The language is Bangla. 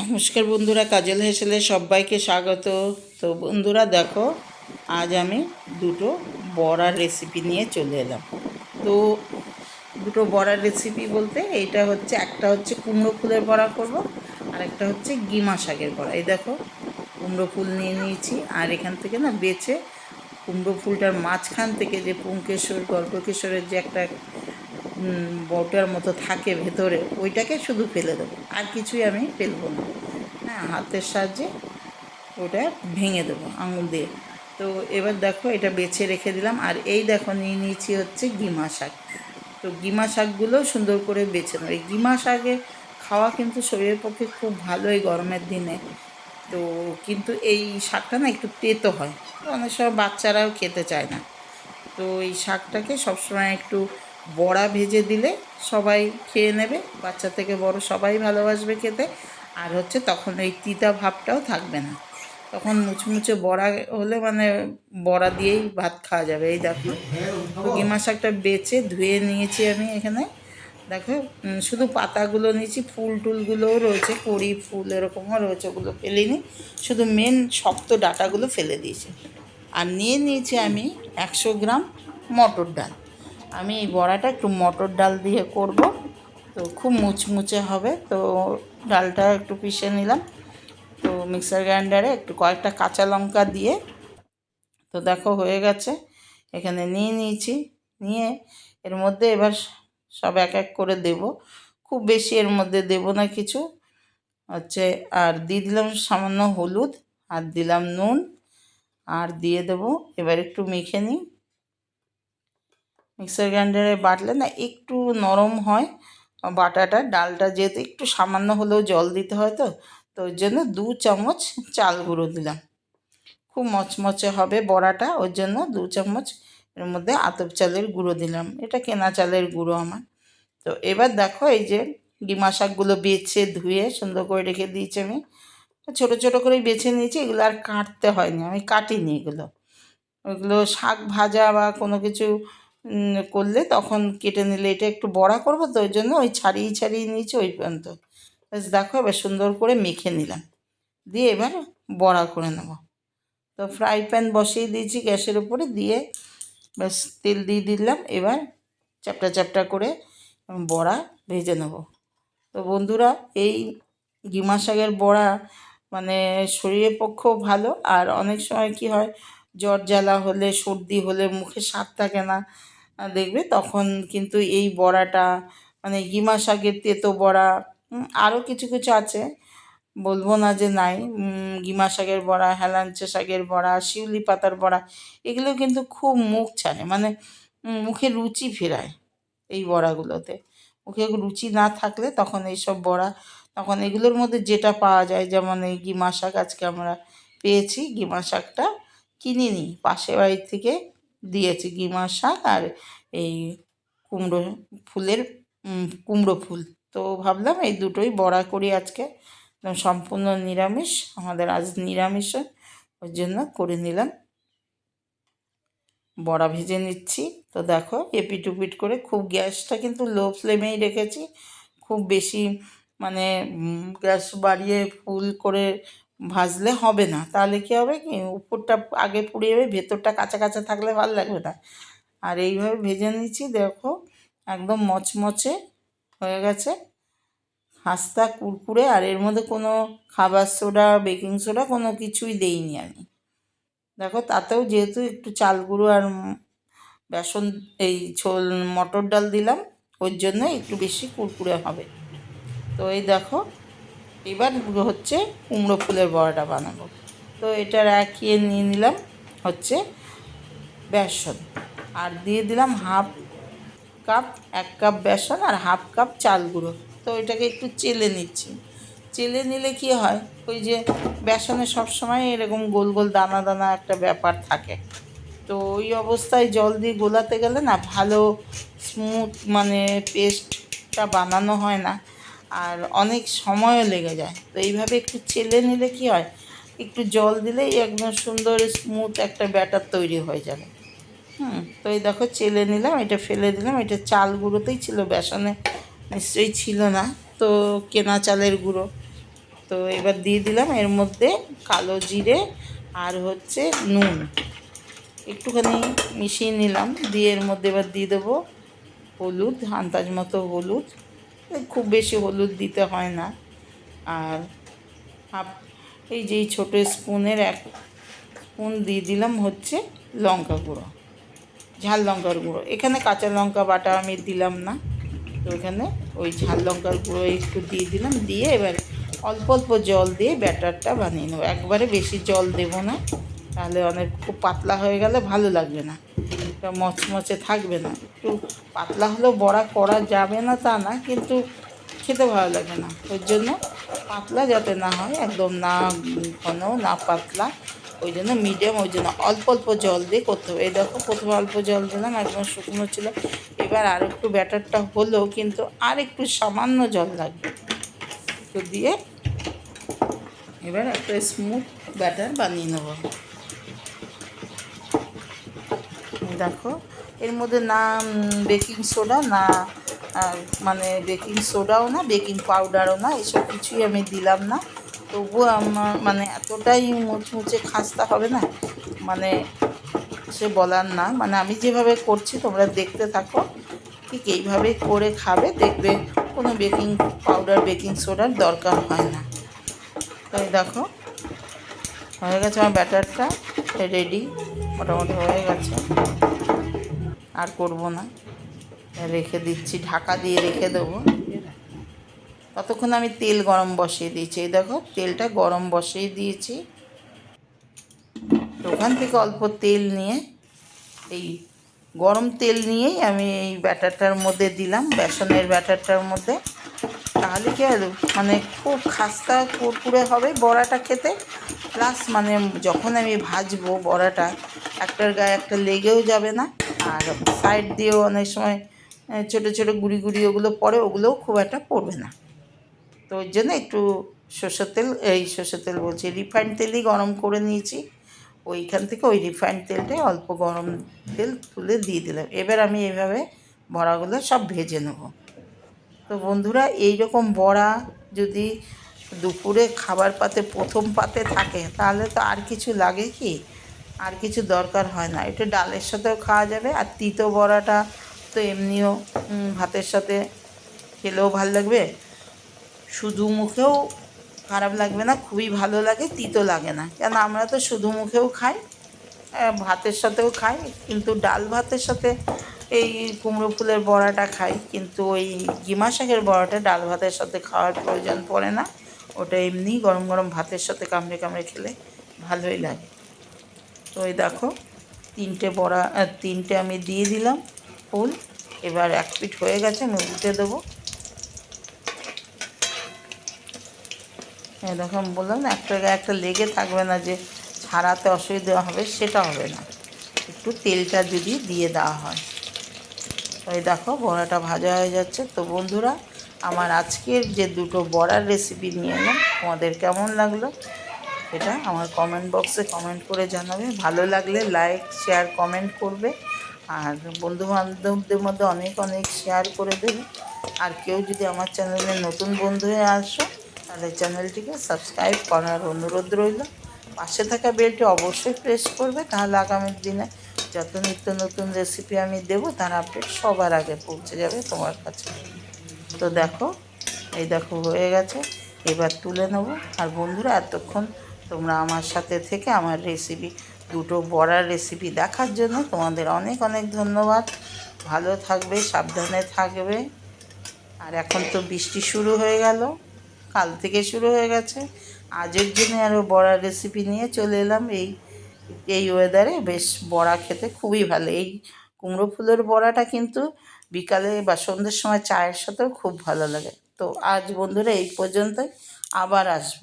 নমস্কার বন্ধুরা, কাজল হেসেলে সবাইকে স্বাগত। তো বন্ধুরা দেখো, আজ আমি দুটো বড়ার রেসিপি নিয়ে চলে এলাম। তো দুটো বড়ার রেসিপি বলতে এইটা হচ্ছে, একটা হচ্ছে কুমড়ো ফুলের বড়া করব, আর একটা হচ্ছে গিমা শাকের বড়া। এই দেখো, কুমড়ো ফুল নিয়ে নিয়েছি, আর এখান থেকে না বেছে কুমড়ো ফুলটার মাঝখান থেকে যে পুঙ্কেশ্বর গল্পকেশ্বরের যে একটা বটার মতো থাকে ভেতরে, ওইটাকে শুধু ফেলে দেবো, আর কিছুই আমি ফেলব না। হ্যাঁ হাতের সাহায্যে ওটা ভেঙে দেবো আঙুল দিয়ে। তো এবার দেখো, এটা বেছে রেখে দিলাম, আর এই দেখো, নিয়ে নিয়েছি হচ্ছে গিমা শাক। তো গিমা শাকগুলো সুন্দর করে বেছে নেব। এই গিমা শাকে খাওয়া কিন্তু শরীরের পক্ষে খুব ভালো এই গরমের দিনে। তো কিন্তু এই শাকটা না একটু তেতো হয়, অনেক সময় বাচ্চারাও খেতে চায় না। তো এই শাকটাকে সবসময় একটু বড়া ভেজে দিলে সবাই খেয়ে নেবে, বাচ্চা থেকে বড় সবাই ভালোবাসবে খেতে। আর হচ্ছে তখন এই তিতা ভাবটাও থাকবে না। তখন মুচমুচে বড়া হলে মানে বড়া দিয়েই ভাত খাওয়া যাবে। এই দেখো গিমা শাকটা বেছে ধুয়ে নিয়েছি আমি এখানে। দেখো শুধু পাতাগুলো নিয়েছি, ফুল টুলগুলোও রয়েছে, কড়ি, ফুল এরকমও রয়েছে, ওগুলো ফেলিনি। শুধু মেন শক্ত ডাটাগুলো ফেলে দিয়েছি। আর নিয়ে নিয়েছি আমি একশো গ্রাম মটর ডাল। আমি এই বড়াটা একটু মটর ডাল দিয়ে করব। তো খুব মুচমুচে হবে। তো ডালটা একটু পিষে নিলাম। তো মিক্সার গ্রাইন্ডারে একটু কয়েকটা কাঁচা লঙ্কা দিয়ে, তো দেখো হয়ে গেছে। এখানে নিয়ে নিয়েছি। নিয়ে এর মধ্যে এবার সব এক এক করে দেব। খুব বেশি এর মধ্যে দেব না কিছু। হচ্ছে আর দিয়ে দিলাম সামান্য হলুদ, আর দিলাম নুন, আর দিয়ে দেবো। এবার একটু মেখে নিই। মিক্সার গ্রাইন্ডারে বাটলে না একটু নরম হয়, বাটাটা, ডালটা যেহেতু একটু সামান্য হলেও জল দিতে হয় তো তো ওই জন্য দু চামচ চাল গুঁড়ো দিলাম। খুব মচমচে হবে বড়াটা, ওর জন্য দু চামচ এর মধ্যে আতপ চালের গুঁড়ো দিলাম। এটা কেনা চালের গুঁড়ো আমার। তো এবার দেখো এই যে ডিমা শাকগুলো বেছে ধুয়ে সুন্দর করে রেখে দিয়েছি আমি। ছোটো ছোটো করে বেছে নিয়েছি, এগুলো আর কাটতে হয়নি, আমি কাটিনি এগুলো। ওইগুলো শাক ভাজা বা কোনো কিছু করলে তখন কেটে নিলে এটা একটু বড়া করব তো ওই জন্য ওই ছাড়িয়ে ছাড়িয়ে নিয়েছি ওই পর্যন্ত। বেশ দেখো এবার সুন্দর করে মেখে নিলাম। দিয়ে এবার বড়া করে নেব। তো ফ্রাই প্যান বসিয়ে দিয়েছি গ্যাসের উপরে দিয়ে ব্যাস তেল দিয়ে দিলাম। এবার চ্যাপটা চ্যাপটা করে বড়া ভেজে নেব। তো বন্ধুরা, এই গিমা শাকের বড়া মানে শরীরের পক্ষেও ভালো। আর অনেক সময় কি হয়, জ্বর জ্বালা হলে, সর্দি হলে মুখে স্বাদ থাকে না। দেখবে তখন কিন্তু এই বড়াটা মানে গিমা শাকের তেতো বড়া আরও কিছু কিছু আছে। বলব না যে নাই। গিমা শাকের বড়া, হেলাঞ্চা শাকের বড়া, শিউলি পাতার বড়া এগুলো কিন্তু খুব মুখ ছাড়ে মানে মুখে রুচি ফেরায় এই বড়াগুলোতে। মুখে রুচি না থাকলে তখন এইসব বড়া, তখন এগুলোর মধ্যে যেটা পাওয়া যায়, যেমন এই গিমা শাক আজকে আমরা পেয়েছি, গিমা শাকটা কিনিনি, পাশের বাড়ির থেকে দিয়েছি গিমা শাক আর এই কুমড়ো ফুলের কুমড়ো ফুল। তো ভাবলাম এই দুটোই বড়া করি আজকে। সম্পূর্ণ নিরামিষ, আমাদের আজ নিরামিষ, ওই জন্য করে নিলাম। বড়া ভেজে নিচ্ছি। তো দেখো, এপিট উপিট করে খুব গ্যাসটা কিন্তু লো ফ্লেমেই রেখেছি। খুব বেশি মানে গ্যাস বাড়িয়ে ফুল করে ভাজলে হবে না। তাহলে কী হবে কি? উপরটা আগে পুড়ে যাবে ভেতরটা কাঁচা কাঁচা থাকলে ভালো লাগবে না। আর এইভাবে ভেজে নিচ্ছি, দেখো, একদম মচমচে হয়ে গেছে। হাস্তা কুরকুরে আর এর মধ্যে কোনো খাবার সোডা, বেকিং সোডা কোনো কিছুই দেইনি আমি। দেখো, তাতেও যেহেতু একটু চাল গুঁড়ো আর বেসন, এই ছোল মটর ডাল দিলাম, ওর জন্য একটু বেশি কুরকুরে হবে। তো এই দেখো এবার হচ্ছে কুমড়ো ফুলের বড়াটা বানাবো। তো এটা রাখিয়ে নিয়ে নিলাম হচ্ছে বেসন। আর দিয়ে দিলাম হাফ কাপ, এক কাপ বেসন আর হাফ কাপ চাল গুঁড়ো। তো এটাকে একটু চেলে নিচ্ছি। চেলে নিলে কি হয়? ওই যে বেসনে সবসময় এরকম গোল গোল দানা দানা একটা ব্যাপার থাকে। তো ওই অবস্থায় জল দিয়ে গোলাতে গেলে না ভালো স্মুথ মানে পেস্টটা বানানো হয় না। আর অনেক সময়ও লেগে যায়। তো এইভাবে একটু চেলে নিলে কি হয়? একটু জল দিলেই একদম সুন্দর স্মুথ একটা ব্যাটার তৈরি হয়ে যাবে। হুম, তো এই দেখো চেলে নিলাম, এটা ফেলে দিলাম। এটা চাল গুঁড়োতেই ছিল, বেসনে নিশ্চয়ই ছিল না। তো কেনা চালের গুঁড়ো। তো এবার দিয়ে দিলাম, এর মধ্যে কালো জিরে আর হচ্ছে নুন। একটুখানি মিশিয়ে নিলাম, দিয়ে এর মধ্যে এবার দিয়ে দেবো হলুদ, আন্দাজ মতো হলুদ। খুব বেশি হলুদ দিতে হয় না। আর হাফ, এই যে ছোটো স্পুনের এক স্পুন দিয়ে দিলাম হচ্ছে লঙ্কা গুঁড়ো, ঝাল লঙ্কার গুঁড়ো। এখানে কাঁচা লঙ্কা বাটা আমি দিলাম না, তো এখানে ওই ঝাল লঙ্কার গুঁড়ো একটু দিয়ে দিলাম, দিয়ে এবার অল্প অল্প জল দিয়ে ব্যাটারটা বানিয়ে নেব। একবারে বেশি জল দেবো না, তাহলে অনেক খুব পাতলা হয়ে গেলে ভালো লাগবে না। মচমচে থাকবে না। একটু পাতলা হলেও বড়া করা যাবে না তা না, কিন্তু খেতে ভালো লাগে না। ওই জন্য পাতলা যাতে না হয়, একদম না ঘন, না পাতলা, ওই জন্য মিডিয়াম ওই জন্য অল্প অল্প জল দিয়ে করতে হবে। এই দেখো, প্রথমে অল্প জল দিলাম, একদম শুকনো ছিল। এবার আর একটু ব্যাটারটা হলো, কিন্তু আর একটু সামান্য জল লাগবে তো দিয়ে এবার একটা স্মুথ ব্যাটার বানিয়ে নেব। দেখো। এর মধ্যে না বেকিং সোডা না মানে বেকিং সোডাও না বেকিং পাউডারও না, এসব কিছুই আমি দিলাম না। তবুও আমার মানে এতটাই মুচমুচে খাস্তা হবে না মানে সে বলার না। মানে আমি যেভাবে করছি, তোমরা দেখতে থাকো। ঠিক এইভাবে করে খাবে, দেখবে কোনো বেকিং পাউডার বেকিং সোডার দরকার হয় না। তাই দেখো, হয়ে গেছে আমার ব্যাটারটা রেডি মোটামুটি হয়ে গেছে। আর করব না। রেখে দিচ্ছি, ঢাকা দিয়ে রেখে দেবো। ততক্ষণ আমি তেল গরম বসিয়ে দিয়েছি। এই দেখো, তেলটা গরম বসিয়ে দিয়েছি। ওখান থেকে অল্প তেল নিয়ে, এই গরম তেল নিয়েই আমি এই ব্যাটারটার মধ্যে দিলাম, বেসনের ব্যাটারটার মধ্যে। তাহলে কি হলো মানে খুব খাস্তা কুরকুরে হবে বড়াটা খেতে। প্লাস মানে যখন আমি ভাজবো বড়াটা, একটার গায়ে একটা লেগেও যাবে না। আর সাইড দিয়েও অনেক সময় ছোটো ছোটো গুড়ি গুড়ি ওগুলো পড়ে ওগুলোও খুব একটা পড়বে না। তো ওই জন্য একটু সর্ষের তেল, এই সর্ষের তেল বলছি রিফাইন্ড তেলই গরম করে নিয়েছি। ওইখান থেকে ওই রিফাইন্ড তেলটাই অল্প গরম তেল তুলে দিয়ে দিলাম। এবার আমি এভাবে বড়াগুলো সব ভেজে নেব। তো বন্ধুরা এই রকম বড়া যদি দুপুরে খাবার পাতে, প্রথম পাতে থাকে, তাহলে তো আর কিছু লাগে কি? আর কিছু দরকার হয় না। এটা ডালের সাথেও খাওয়া যাবে, আর তিতো বড়াটা তো এমনিও ভাতের সাথে খেলেও ভালো লাগবে। শুধু মুখেও খারাপ লাগবে না, খুবই ভালো লাগে, তিতো লাগে না। কেন, আমরা তো শুধু মুখেও খাই ভাতের সাথেও খাই, কিন্তু ডাল ভাতের সাথে এই কুমড়ো ফুলের বড়াটা খাই, কিন্তু ওই গিমা শাকের বড়াটা ডাল ভাতের সাথে খাওয়ার প্রয়োজন পড়ে না। ওটা এমনি গরম গরম ভাতের সাথে কামড়ে কামড়ে খেলে ভালোই লাগে। তো এই দেখো, তিনটে বড়া তিনটে আমি দিয়ে দিলাম ফুল। এবার এক পিঠ হয়ে গেছে, আমি উল্টে দেবো। দেখো, আমি বললাম না, একটা গায়ে একটা লেগে থাকবে না যে ছাড়াতে অসুবিধা হবে, সেটা হবে না। একটু তেলটা যদি দিয়ে দেওয়া হয়। ওই দেখো বড়াটা ভাজা হয়ে যাচ্ছে। তো বন্ধুরা, আমার আজকের যে দুটো বড়ার রেসিপি নিয়ে এলাম, তোমাদের কেমন লাগল এটা আমার কমেন্ট বক্সে কমেন্ট করে জানাবে। ভালো লাগলে লাইক শেয়ার কমেন্ট করবে। আর বন্ধু বান্ধবদের মধ্যে অনেক অনেক শেয়ার করে দেবে। আর কেউ যদি আমার চ্যানেলে নতুন বন্ধু হয়ে আসো, তাহলে চ্যানেলটিকে সাবস্ক্রাইব করার অনুরোধ রইল। পাশে থাকা বেলটি অবশ্যই প্রেস করবে, তাহলে আগামী দিনে যত নিত্য নতুন রেসিপি আমি দেবো, তার আপডেট সবার আগে পৌঁছে যাবে তোমার কাছে। তো দেখো, এই দেখো হয়ে গেছে। এবার তুলে নেব। আর বন্ধুরা, এতক্ষণ তোমরা আমার সাথে থেকে আমার রেসিপি দুটো বড়ার রেসিপি দেখার জন্য তোমাদের অনেক অনেক ধন্যবাদ। ভালো থাকবে, সাবধানে থাকবে। আর এখন তো বৃষ্টি শুরু হয়ে গেল। কাল থেকে শুরু হয়ে গেছে। আজের জন্য আরও বড়া রেসিপি নিয়ে চলে এলাম। এই এই ওয়েদারে বেশ বড়া খেতে খুবই ভালো। এই কুমড়ো ফুলের বড়াটা কিন্তু বিকালে বা সন্ধ্যের সময় চায়ের সাথেও খুব ভালো লাগে। তো আজ বন্ধুরা এই পর্যন্তই, আবার আসব।